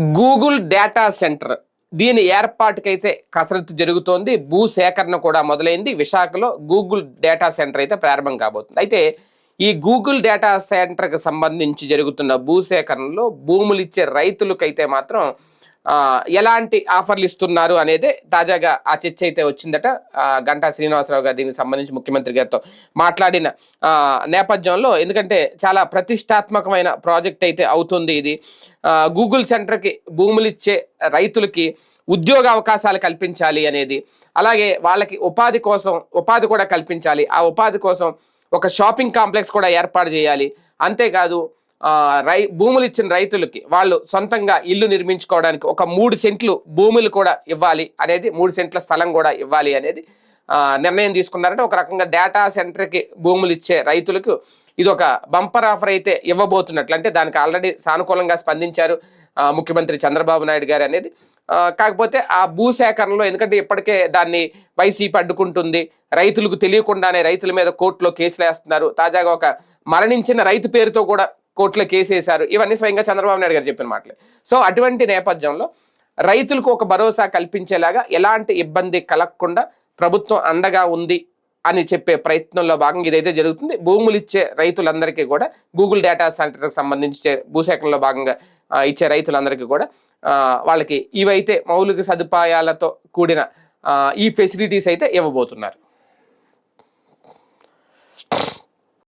Google data centre దీని ఏర్పాటుకైతే కసరత్తు జరుగుతోంది. భూ సేకరణ కూడా మొదలైంది. విశాఖలో గూగుల్ డేటా సెంటర్ అయితే ప్రారంభం కాబోతుంది. అయితే ఈ గూగుల్ డేటా సెంటర్కి సంబంధించి జరుగుతున్న భూ సేకరణలో భూములు ఇచ్చే రైతులకైతే మాత్రం ఎలాంటి ఆఫర్లు ఇస్తున్నారు అనేది తాజాగా ఆ చర్చ అయితే వచ్చిందట. గంటా శ్రీనివాసరావు గారు దీనికి సంబంధించి ముఖ్యమంత్రి గారితో మాట్లాడిన నేపథ్యంలో ఎందుకంటే చాలా ప్రతిష్టాత్మకమైన ప్రాజెక్ట్ అయితే అవుతుంది ఇది. గూగుల్ సెంటర్కి భూములు ఇచ్చే రైతులకి ఉద్యోగ అవకాశాలు కల్పించాలి అనేది. అలాగే వాళ్ళకి ఉపాధి కోసం ఉపాధి కూడా కల్పించాలి. ఆ ఉపాధి కోసం ఒక షాపింగ్ కాంప్లెక్స్ కూడా ఏర్పాటు చేయాలి. అంతేకాదు రై భూములు ఇచ్చిన రైతులకి వాళ్ళు సొంతంగా ఇల్లు నిర్మించుకోవడానికి ఒక మూడు సెంట్లు భూములు కూడా ఇవ్వాలి అనేది మూడు సెంట్ల స్థలం కూడా ఇవ్వాలి అనేది నిర్ణయం తీసుకున్నారంటే ఒక రకంగా డేటా సెంటర్కి భూములు ఇచ్చే రైతులకు ఇది ఒక బంపర్ ఆఫర్ అయితే ఇవ్వబోతున్నట్లు. అంటే దానికి ఆల్రెడీ సానుకూలంగా స్పందించారు ముఖ్యమంత్రి చంద్రబాబు నాయుడు గారు అనేది. కాకపోతే ఆ భూ సేకరణలో ఎందుకంటే ఇప్పటికే దాన్ని వైసీపీ అడ్డుకుంటుంది రైతులకు తెలియకుండానే రైతుల మీద కోర్టులో కేసులు వేస్తున్నారు తాజాగా ఒక మరణించిన రైతు పేరుతో కూడా కోర్టులో కేసు వేశారు. ఇవన్నీ స్వయంగా చంద్రబాబు నాయుడు గారు చెప్పిన మాటలే. సో అటువంటి నేపథ్యంలో రైతులకు ఒక భరోసా కల్పించేలాగా ఎలాంటి ఇబ్బంది కలగకుండా ప్రభుత్వం అండగా ఉంది అని చెప్పే ప్రయత్నంలో భాగంగా ఇదైతే జరుగుతుంది. భూములు ఇచ్చే రైతులందరికీ కూడా గూగుల్ డేటా సెంటర్కి సంబంధించి భూసేకరణలో భాగంగా ఇచ్చే రైతులందరికీ కూడా వాళ్ళకి ఇవైతే మౌలిక సదుపాయాలతో కూడిన ఈ ఫెసిలిటీస్ అయితే ఇవ్వబోతున్నారు.